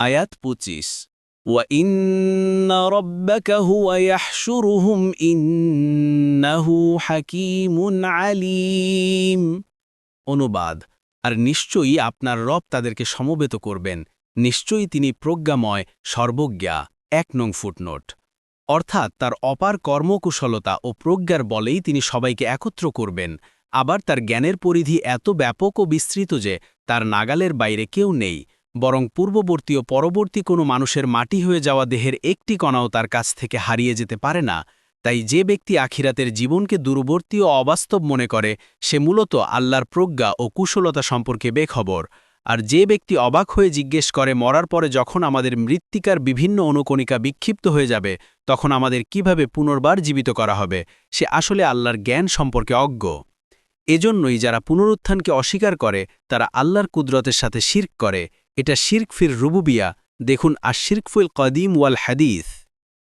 আয়াত পঁচিশ وَإِنَّ رَبَّكَ هُوَ يَحْشُرُهُمْ إِنَّهُ حَكِيمٌ عَلِيمٌ অনুবাদ আর নিশ্চয়ই আপনার রব তাদেরকে সমবেত করবেন নিশ্চয়ই তিনি প্রজ্ঞাময় সর্বজ্ঞা এক নং ফুটনোট অর্থাৎ তার অপার কর্মকুশলতা ও প্রজ্ঞার বলেই তিনি সবাইকে একত্র করবেন আবার তার জ্ঞানের পরিধি এত ব্যাপক ও বিস্তৃত যে তার নাগালের বাইরে কেউ নেই বরং পূর্ববর্তী ও পরবর্তী কোনো মানুষের মাটি হয়ে যাওয়া দেহের একটি কণাও তার কাছ থেকে হারিয়ে যেতে পারে না। তাই যে ব্যক্তি আখিরাতের জীবনকে দূরবর্তী ও অবাস্তব মনে করে, সে মূলত আল্লাহর প্রজ্ঞা ও কুশলতা সম্পর্কে বেখবর। আর যে ব্যক্তি অবাক হয়ে জিজ্ঞেস করে, মরার পরে যখন আমাদের মৃত্তিকার বিভিন্ন অনুকণিকা বিক্ষিপ্ত হয়ে যাবে, তখন আমাদের কীভাবে পুনর্বার জীবিত করা হবে? সে আসলে আল্লাহর জ্ঞান সম্পর্কে অজ্ঞ। এজন্যই যারা পুনরুত্থানকে অস্বীকার করে, তারা আল্লাহর কুদরতের সাথে শির্ক করে। এটা শির্ক ফির রুবুবিয়া দেখুন আর শির্কফুল কদিম ওয়াল হাদিস